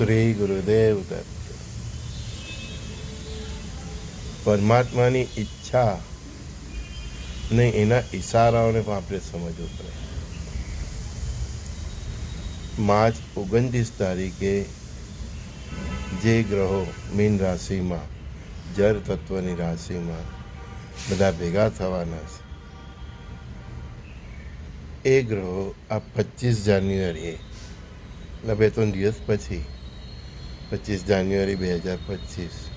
શ્રી ગુરુદેવ દત્ત. પરમાત્માની ઈચ્છા ને એના ઈશારાઓને પણ આપણે સમજવું પડે. માર્ચ ઓગણત્રીસ તારીખે જે ગ્રહો મીન રાશિમાં, જળ તત્વની રાશિમાં બધા ભેગા થવાના છે, એ ગ્રહો આ પચીસ જાન્યુઆરીએ, એટલે બે ત્રણ દિવસ પછી પચીસ જાન્યુઆરી બે હજાર પચીસ.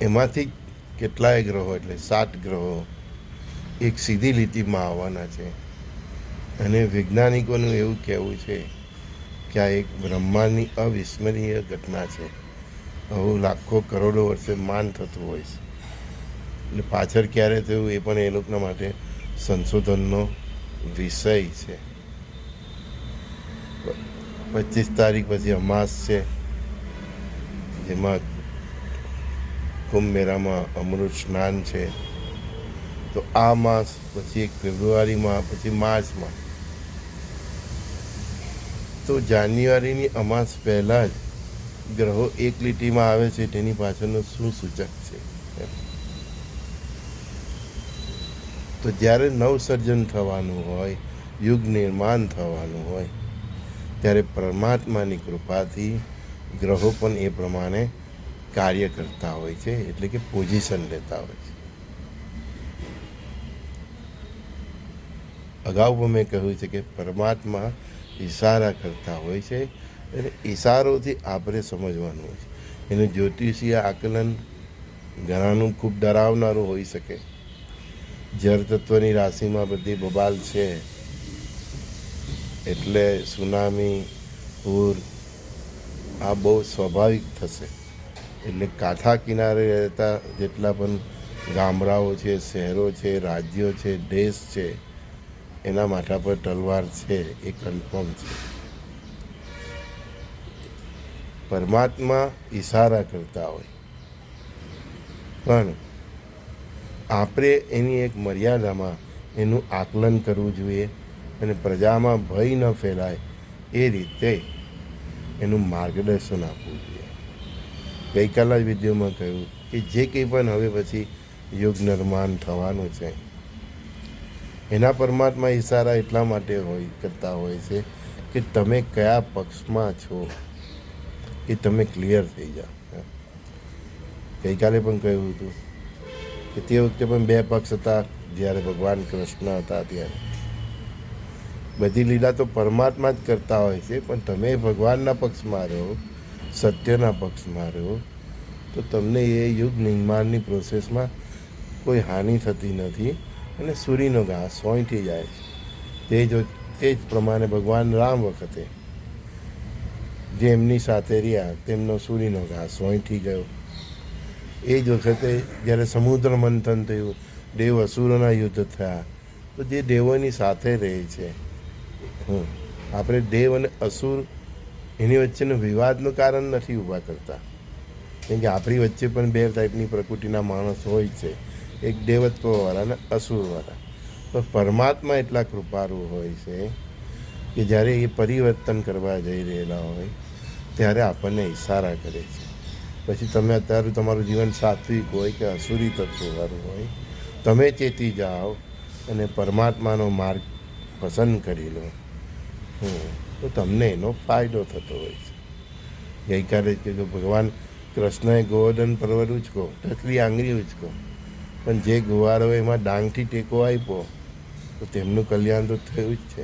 એમાંથી કેટલાય ગ્રહો એટલે સાત ગ્રહો એક સીધી લીટીમાં આવવાના છે. અને વૈજ્ઞાનિકોનું એવું કહેવું છે કે આ એક બ્રહ્માંડની અવિસ્મરણીય ઘટના છે. આવું લાખો કરોડો વર્ષે માન થતું હોય છે. એટલે પાછળ ક્યારે થયું એ પણ એ લોકોના માટે સંશોધનનો વિષય છે. પચીસ તારીખ પછી અમાસ છે જેમાં કુંભ મેળામાં અમૃત સ્નાન છે તો આ માસ પછી એક ફેબ્રુઆરીમાં પછી માર્ચમાં તો જાન્યુઆરીની અમાસ પહેલાં જ ગ્રહો એક લીટીમાં આવે છે તેની પાછળનું શું સૂચક છે તો જ્યારે નવસર્જન થવાનું હોય યુગ નિર્માણ થવાનું હોય ત્યારે પરમાત્માની કૃપાથી ગ્રહો પણ એ પ્રમાણે કાર્ય કરતા હોય છે, એટલે કે પોઝિશન લેતા હોય છે. અગાઉ પણ મેં કહ્યું છે કે પરમાત્મા ઇશારા કરતા હોય છે, અને ઈશારોથી આપણે સમજવાનું હોય છે. એનું જ્યોતિષીય આકલન ઘણાનું ખૂબ ડરાવનારું હોઈ શકે. જળ રાશિમાં બધી બબાલ છે. એટલે સુનામી, પૂર, આ બહુ સ્વાભાવિક થશે. એટલે કાંઠા કિનારે રહેતા જેટલા પણ ગામડાઓ છે, શહેરો છે, રાજ્યો છે, દેશ છે, એના માથા પર તલવાર છે, એ કન્ફર્મ છે. પરમાત્મા ઈશારા કરતા હોય. પણ આપણે એની એક મર્યાદામાં એનું આકલન કરવું જોઈએ. અને પ્રજામાં ભય ન ફેલાય એ રીતે એનું માર્ગદર્શન આપવું જોઈએ. ગઈકાલના જ વિડીયોમાં કહ્યું કે જે કંઈ પણ હવે પછી યુગ નિર્માણ થવાનું છે, એના પરમાત્મા ઈશારા એટલા માટે હોય, કરતા હોય છે કે તમે કયા પક્ષમાં છો એ તમે ક્લિયર થઈ જાઓ. ગઈકાલે પણ કહ્યું હતું કે તે વખતે પણ બે પક્ષ હતા, જ્યારે ભગવાન કૃષ્ણ હતા ત્યારે. બધી લીલા તો પરમાત્મા જ કરતા હોય છે, પણ તમે ભગવાનના પક્ષમાં રહો સત્યના પક્ષમાં રહો તો તમને એ યુગ નિર્માણની પ્રોસેસમાં કોઈ હાનિ થતી નથી અને સૂર્યનો ઘાસ સોંઠી જાય તે જો તે જ પ્રમાણે ભગવાન રામ વખતે જે એમની સાથે રહ્યા, તેમનો સૂર્યનો ઘાસ સોંઠી ગયો. એ જ વખતે જ્યારે સમુદ્ર મંથન થયું, દેવ અસુરોના યુદ્ધ થયા, તો જે દેવોની સાથે રહે છે આપણે દેવ અને અસુર એની વચ્ચેનો વિવાદનું કારણ નથી ઊભા કરતા. કેમ કે આપણી વચ્ચે પણ બે ટાઈપની પ્રકૃતિના માણસ હોય છે. એક દેવત્વવાળા અને અસુરવાળા. પણ પરમાત્મા એટલા કૃપાળુ હોય છે કે જ્યારે એ પરિવર્તન કરવા જઈ રહેલા હોય, ત્યારે આપણને ઇશારા કરે છે. પછી તમે અત્યારે તમારું જીવન સાત્વિક હોય કે અસુરી તત્વવાળું હોય, તમે ચેતી જાઓ અને પરમાત્માનો માર્ગ પસંદ કરી લો તો તમને એનો ફાયદો થતો હોય છે. ગઈકાલે જ કીધું, ભગવાન કૃષ્ણએ ગોવર્ધન પર્વત ઉચકો ટચલી આંગળી ઉચકો. પણ જે ગુવારો એમાં ડાંગથી ટેકો આપ્યો, તો તેમનું કલ્યાણ તો થયું જ છે.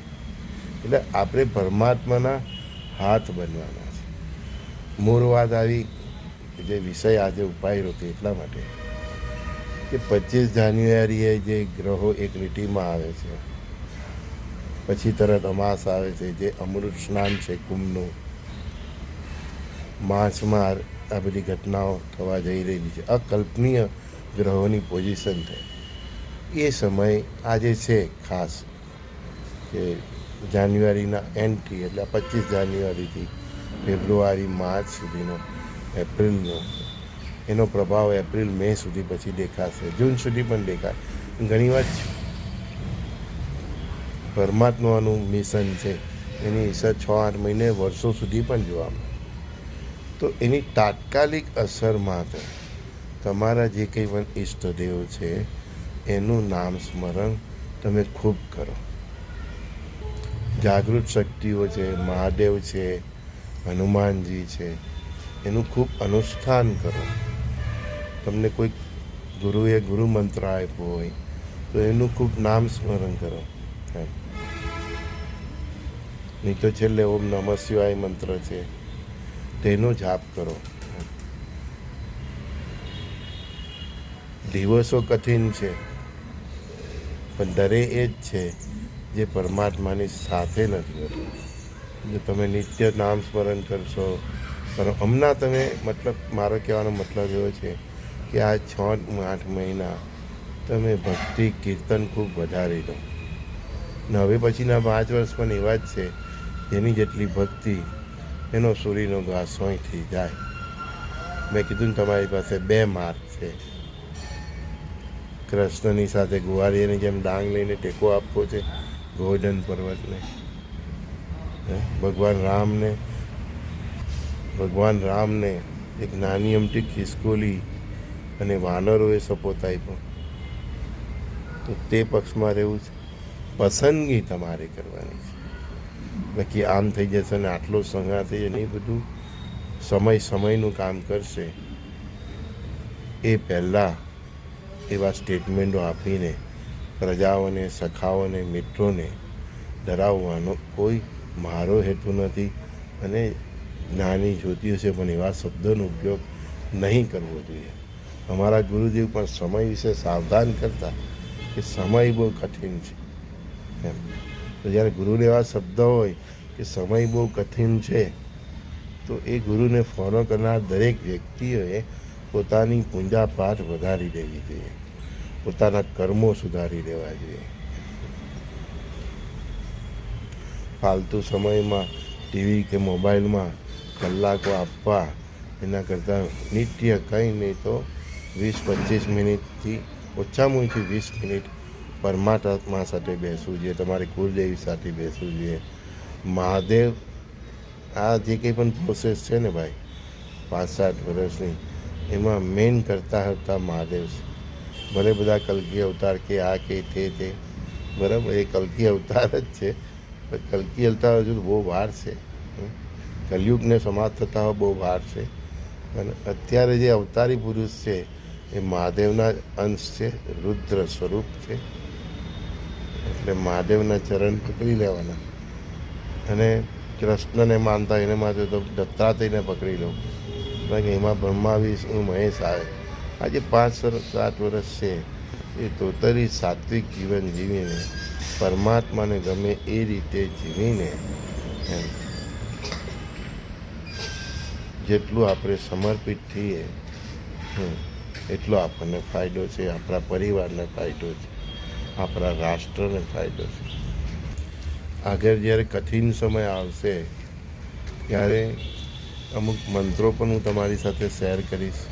એટલે આપણે પરમાત્માના હાથ બનવાના છે. મૂળ વાત આવી જે વિષય આજે ઉપાય હતો એટલા માટે કે પચીસ જાન્યુઆરીએ જે ગ્રહો એક લીટીમાં આવે છે પછી તરત અમાસ આવે છે, જે અમૃત સ્નાન છે, કુંભનું. માર્ચમાં આ બધી ઘટનાઓ થવા જઈ રહી છે. અકલ્પનીય ગ્રહોની પોઝિશન છે. એ સમય આજે છે ખાસ કે જાન્યુઆરીના એન્ડથી એટલે પચીસ જાન્યુઆરીથી ફેબ્રુઆરી, માર્ચ સુધીનો, એપ્રિલનો, એનો પ્રભાવ એપ્રિલ, મે સુધી પછી દેખાશે. જૂન સુધી પણ દેખાય ઘણીવાર પરમાત્માનું મિશન છે. એની અસર છ આઠ મહિને વર્ષો સુધી પણ જોવા મળે. તો એની તાત્કાલિક અસર માટે તમારા જે કંઈ પણ ઈષ્ટદેવ છે, એનું નામ સ્મરણ તમે ખૂબ કરો. જાગૃત શક્તિઓ છે, મહાદેવ છે, હનુમાનજી છે, એનું ખૂબ અનુષ્ઠાન કરો. તમને કોઈ ગુરુએ ગુરુ મંત્ર આપ્યો હોય, તો એનું ખૂબ નામ સ્મરણ કરો. નહીં તો છેલ્લે ઓમ નમઃ શિવાય મંત્ર છે. તેનો જાપ કરો. દિવસો કઠિન છે, પણ દરે એ જ છે જે પરમાત્માની સાથે નથી જો તમે નિત્ય નામ સ્મરણ કરશો, પણ હમણાં તમે મતલબ મારો કહેવાનો મતલબ એવો છે કે આ છ આઠ મહિના તમે ભક્તિ, કીર્તન ખૂબ વધારી દો. ને હવે પછીના પાંચ વર્ષ પણ એવા જ છે, જેની જેટલી ભક્તિ એનો સૂર્યનો ઘાસ સોંયથી જાય. મેં કીધું ને તમારી પાસે બે માર્ગ છે. કૃષ્ણની સાથે ગુવારીની જેમ ડાંગ લઈને ટેકો આપવો છે, ગોવર્ધન પર્વતને? ભગવાન રામને ભગવાન રામને એક નાની અમટી ખિસકોલી અને વાનરોએ સપોત આપ્યો તો તે પક્ષમાં રહેવું છે. પસંદગી તમારે કરવાની છે. બાકી આમ થઈ જશે ને આટલો સંઘા થઈ જશે ને બધું સમય સમયનું કામ કરશે. એ પહેલાં એવા સ્ટેટમેન્ટો આપીને પ્રજાઓને, સખાઓને, મિત્રોને ડરાવવાનો કોઈ મારો હેતુ નથી અને જ્ઞાની જ્યોતિષે પણ એવા શબ્દોનો ઉપયોગ નહીં કરવો જોઈએ. અમારા ગુરુદેવ પણ સમય વિશે સાવધાન કરતા કે સમય બહુ કઠિન છે. એમ. તો જ્યારે ગુરુને એવા શબ્દ હોય કે સમય બહુ કઠિન છે, તો એ ગુરુને ફોલો કરનાર દરેક વ્યક્તિઓએ પોતાની પૂજા પાઠ વધારી દેવી જોઈએ. પોતાના કર્મો સુધારી દેવા જોઈએ. ફાલતુ સમયમાં ટીવી કે મોબાઈલમાં કલાકો આપવા એના કરતાં નિત્ય કંઈ નહીં તો વીસ પચીસ મિનિટથી ઓછામાં ઓછી વીસ મિનિટ પરમાત્મા સાથે બેસવું જોઈએ, તમારી કુળદેવી સાથે બેસવું જોઈએ. મહાદેવ, આ જે કંઈ પણ પ્રોસેસ છે ને ભાઈ પાંચ સાત વર્ષની, એમાં મેન કરતા હતા મહાદેવ. ભલે બધા કલકી અવતાર કે આ કે તે તે, બરાબર, એ કલકી અવતાર જ છે. પણ કલકી અવતાર હજુ બહુ વાર છે. કલયુગને સમાપ્ત થતા હોય બહુ વાર છે. અને અત્યારે જે અવતારી પુરુષ છે, એ મહાદેવના અંશ છે, રુદ્ર સ્વરૂપ છે. એટલે મહાદેવના ચરણ પકડી લેવાના. અને કૃષ્ણને માનતા એને માટે તો દત્તાત્રેયને પકડી લઉં કારણ કે એમાં બ્રહ્મા વિષ્ણુ મહેશ આવે. આજે પાંચ સાત વર્ષ છે. એ તોતરી સાત્વિક જીવન જીવીને, પરમાત્માને ગમે એ રીતે જીવીને જેટલું આપણે સમર્પિત થઈએ એટલો આપણને ફાયદો છે, આપણા પરિવારને ફાયદો છે. આપણા રાષ્ટ્રને ફાયદો છે. આગળ જ્યારે કઠિન સમય આવશે, ત્યારે અમુક મંત્રો પણ હું તમારી સાથે શેર કરીશ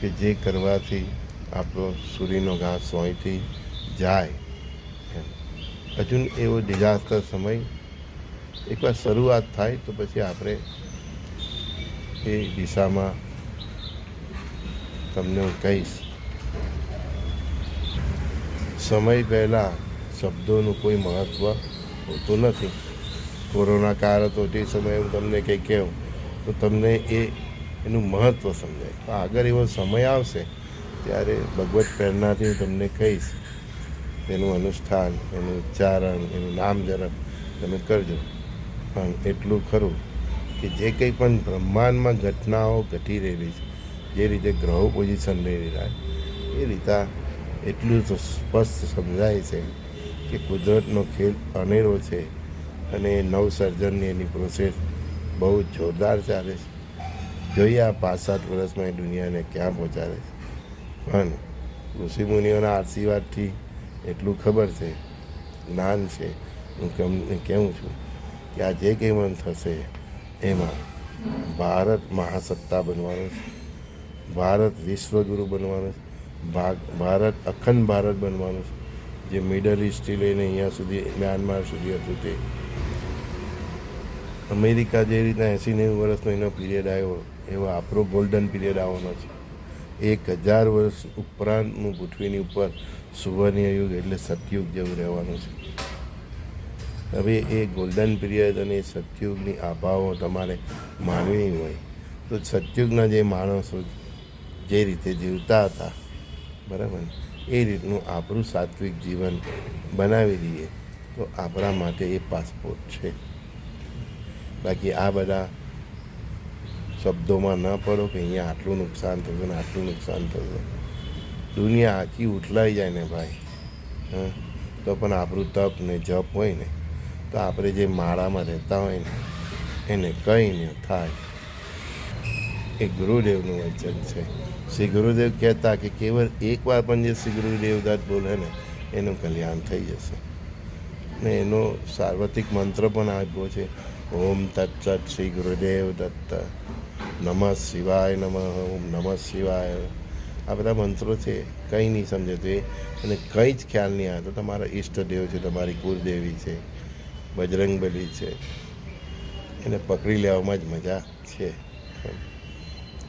કે જે કરવાથી આપણો સૂર્યનો ઘાસ સોયથી જાય હજુ એવો ડિઝાસ્ટર સમય એકવાર શરૂઆત થાય તો પછી આપણે એ દિશામાં તમને હું કહીશ. સમય પહેલાં શબ્દોનું કોઈ મહત્ત્વ હોતું નથી. કોરોના કાળ હતો તે સમયે હું તમને કંઈ કહું, તો તમને એ, એનું મહત્ત્વ સમજાય. તો આગળ એવો સમય આવશે ત્યારે ભગવત પ્રેરણાથી હું તમને કહીશ એનું અનુષ્ઠાન, એનું ઉચ્ચારણ, એનું નામ તમે કરજો. પણ એટલું ખરું કે જે કંઈ પણ બ્રહ્માંડમાં ઘટનાઓ ઘટી રહેલી છે, જે રીતે ગ્રહો પોઝિશન લઈ રહ્યા એ રીતે એટલું તો સ્પષ્ટ સમજાય છે કે કુદરતનો ખેલ અનેરો છે અને નવસર્જનની એની પ્રોસેસ બહુ જોરદાર ચાલે છે. જોઈએ આ પાંચ સાત વર્ષમાં એ દુનિયાને ક્યાં પહોંચાડે છે. પણ ઋષિમુનિઓના આશીર્વાદથી એટલું ખબર છે, જ્ઞાન છે. હું તમને કહું છું કે આ જે કંઈ પણ થશે એમાં ભારત મહાસત્તા બનવાનો છે. ભારત વિશ્વગુરુ બનવાનું છે. ભાગ, ભારત, અખંડ ભારત બનવાનું છે. જે મિડલ ઇસ્ટથી લઈને અહીંયા સુધી, મ્યાનમાર સુધી હતું તે. અમેરિકા જે રીતના એંસી નેવું વર્ષનો એનો પીરિયડ આવ્યો, એવો આપણો ગોલ્ડન પીરિયડ આવવાનો છે. એક હજાર વર્ષ ઉપરાંતનું પૃથ્વીની ઉપર સુવર્ણ યુગ એટલે સતયુગ જેવું રહેવાનું છે. હવે એ ગોલ્ડન પીરિયડ અને સતયુગની આભાઓ તમારે માનવી હોય. તો સતયુગના જે માણસો જે રીતે જીવતા હતા બરાબર? એ રીતનું આપણું સાત્વિક જીવન બનાવી દઈએ તો આપણા માટે એ પાસપોર્ટ છે. બાકી આ બધા શબ્દોમાં ન પડો કે અહીંયા આટલું નુકસાન થશે ને આટલું નુકસાન થશે દુનિયા આખી ઉઠલાઈ જાય ને ભાઈ, હા? તો પણ આપણું તપ ને જપ હોય ને, તો આપણે જે માળામાં રહેતા હોય ને, એને કંઈ ન થાય. એ ગુરુદેવનું વચન છે. શ્રી ગુરુદેવ કહેતા કે કેવળ એકવાર પણ જે શ્રી ગુરુદેવ દત્ત બોલે ને, એનું કલ્યાણ થઈ જશે. ને એનો સાર્વત્રિક મંત્ર પણ આપ્યો છે. ઓમ તત્સત શ્રી ગુરુદેવ દત્ત. નમઃ શિવાય નમઃ, ઓમ નમઃ શિવાય. આ બધા મંત્રો છે, કંઈ નહીં સમજે તો અને કંઈ જ ખ્યાલ નહીં આવે તો તમારા ઈષ્ટદેવ છે, તમારી કુળદેવી છે, બજરંગબલી છે. એને પકડી લેવામાં જ મજા છે.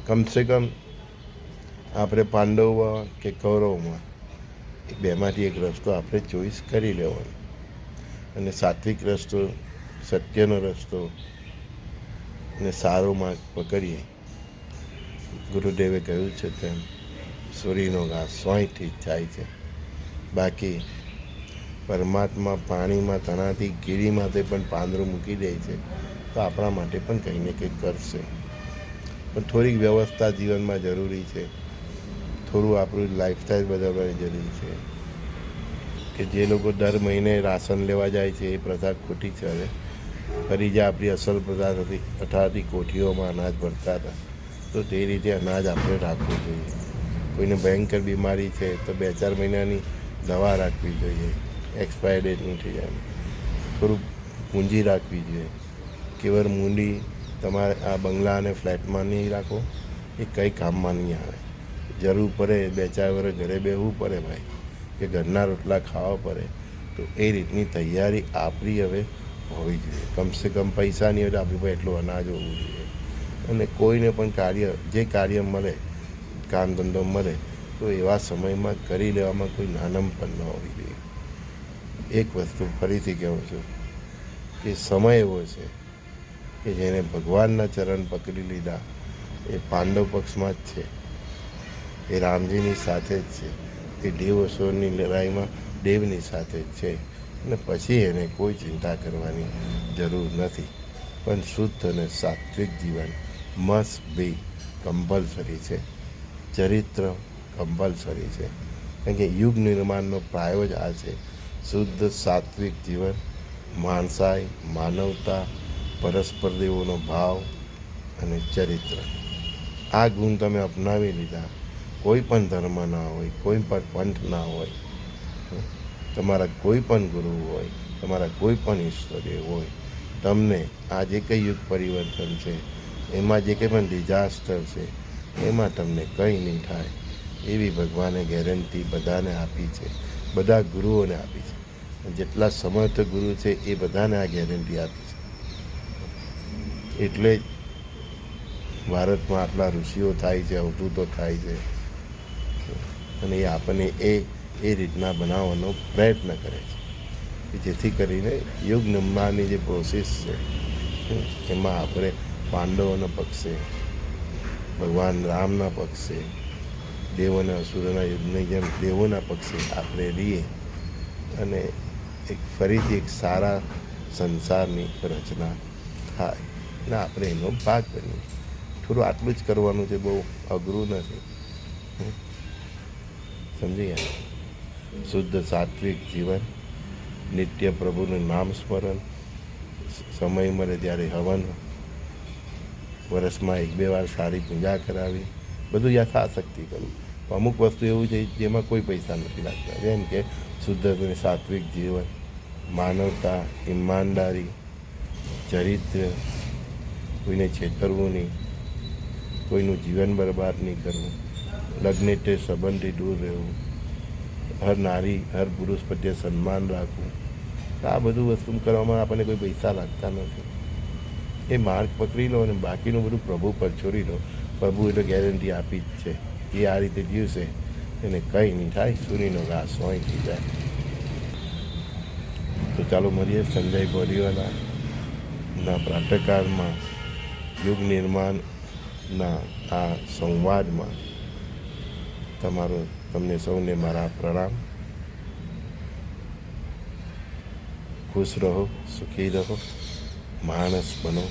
કમસે કમ આપણે પાંડવમાં કે કૌરવમાં એ બેમાંથી એક રસ્તો આપણે ચોઈસ કરી લેવાનો. અને સાત્વિક રસ્તો, સત્યનો રસ્તો ને સારો માર્ગ પકડીએ. ગુરુદેવે કહ્યું છે તેમ સૂર્યનો ઘાસ સોયથી જ થાય છે. બાકી પરમાત્મા પાણીમાં તણાથી ગીરી માટે પણ પાંદરું મૂકી દે છે, તો આપણા માટે પણ કંઈ ને કંઈક કરશે. પણ થોડીક વ્યવસ્થા જીવનમાં જરૂરી છે. થોડું આપણું લાઈફસ્ટાઈલ બદલવાની જરૂરી છે. કે જે લોકો દર મહિને રાશન લેવા જાય છે, એ પ્રથા ખોટી છે. હવે ફરી જે આપણી અસલ પ્રથા હતી અઠારથી કોઠીઓમાં અનાજ ભરતા હતા, તો તે રીતે અનાજ આપણે રાખવું જોઈએ. કોઈને ભયંકર બીમારી છે, તો બે ચાર મહિનાની દવા રાખવી જોઈએ. એક્સપાયર ડેટ નથી જાય થોડું પૂંજી રાખવી જોઈએ. કેવળ મૂંડી તમારે આ બંગલા અને ફ્લેટમાં નહીં રાખો. એ કંઈ કામમાં નહીં આવે. જરૂર પડે બે ચાર વર્ષ ઘરે બેહવું પડે ભાઈ, કે ઘરના રોટલા ખાવા પડે. તો એ રીતની તૈયારી આપણી હવે હોવી જોઈએ. કમસે કમ પૈસા નહીં હોય આપણી પાસે એટલું અનાજ હોવું જોઈએ. અને કોઈને પણ કાર્ય, જે કાર્ય મળે કામ ધંધો મળે, તો એવા સમયમાં કરી લેવામાં કોઈ નાનમ પણ ન હોવી જોઈએ. એક વસ્તુ ફરીથી કહું છું કે સમય એવો છે કે જેને ભગવાનના ચરણ પકડી લીધા, એ પાંડવ પક્ષમાં જ છે. એ રામજીની સાથે જ છે. એ દેવ અસુરની લડાઈમાં દેવની સાથે જ છે. અને પછી એને કોઈ ચિંતા કરવાની જરૂર નથી. પણ શુદ્ધ અને સાત્વિક જીવન મસ્ટ બી કમ્પલસરી છે. ચરિત્ર કમ્પલસરી છે. કારણ કે યુગ નિર્માણનો પ્રાયો જ આ છે. શુદ્ધ સાત્વિક જીવન, માણસાઈ, માનવતા પરસ્પર દેવોનો ભાવ અને ચરિત્ર. આ ગુણ તમે અપનાવી લીધા. કોઈ પણ ધર્મ ના હોય, કોઈ પણ પંથ ના હોય તમારા કોઈ પણ ગુરુ હોય, તમારા કોઈ પણ ઈશ્વરે હોય, તમને આ જે કંઈ યુગ પરિવર્તન છે, એમાં જે કંઈ પણ ડિઝાસ્ટર છે, એમાં તમને કંઈ નહીં થાય. એવી ભગવાને ગેરંટી બધાને આપી છે, બધા ગુરુઓને આપી છે. જેટલા સમર્થ ગુરુ છે એ બધાને આ ગેરંટી આપી એટલે જ ભારતમાં આટલા ઋષિઓ થાય છે, અવધૂતો થાય છે. અને એ આપણને એ એ રીતના બનાવવાનો પ્રયત્ન કરે છે. જેથી કરીને યુગ નિર્માણની જે પ્રોસેસ છે, એમાં આપણે પાંડવોના પક્ષે, ભગવાન રામના પક્ષે દેવ અને અસુરોના યુદ્ધની જેમ દેવોના પક્ષે આપણે રહીએ અને એક ફરીથી એક સારા સંસારની રચના થાય. અને આપણે એનો ભાગ બનીએ થોડું આટલું જ કરવાનું છે, બહુ અઘરું નથી. સમજી ગયા? શુદ્ધ સાત્વિક જીવન, નિત્ય પ્રભુનું નામ સ્મરણ સમય મળે ત્યારે હવન, વર્ષમાં એક બે વાર સારી પૂજા કરાવી, બધું યથાશક્તિ કરવું. અમુક વસ્તુ એવું છે જેમાં કોઈ પૈસા નથી લાગતા. જેમ કે શુદ્ધ સાત્વિક જીવન, માનવતા, ઈમાનદારી, ચરિત્ર કોઈને છેતરવું નહીં, કોઈનું જીવન બરબાદ નહીં કરવું લગ્નેટે સંબંધથી દૂર રહેવું, હર નારી, હર પુરુષ પ્રત્યે સન્માન રાખવું. આ બધું વસ્તુ કરવામાં આપણને કોઈ પૈસા લાગતા નથી. એ માર્ગ પકડી લો અને બાકીનું બધું પ્રભુ પર છોડી દો. પ્રભુ એટલે ગેરંટી આપી જ છે. એ આ રીતે જીવશે, એને કંઈ નહીં થાય સૂર્યનો ઘાસ સોય થઈ જાય. તો ચાલો મળીએ સંજય બોરીવાલા ના પ્રાતકાળમાં. યુગ નિર્માણના આ સંવાદમાં તમારો તમને સૌને મારા પ્રણામ. ખુશ રહો, સુખી રહો, માણસ બનો,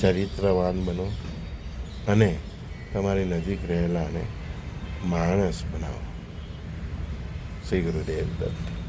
ચરિત્રવાન બનો અને તમારી નજીક રહેલાને માણસ બનાવો. શ્રી ગુરુદેવ દત્ત.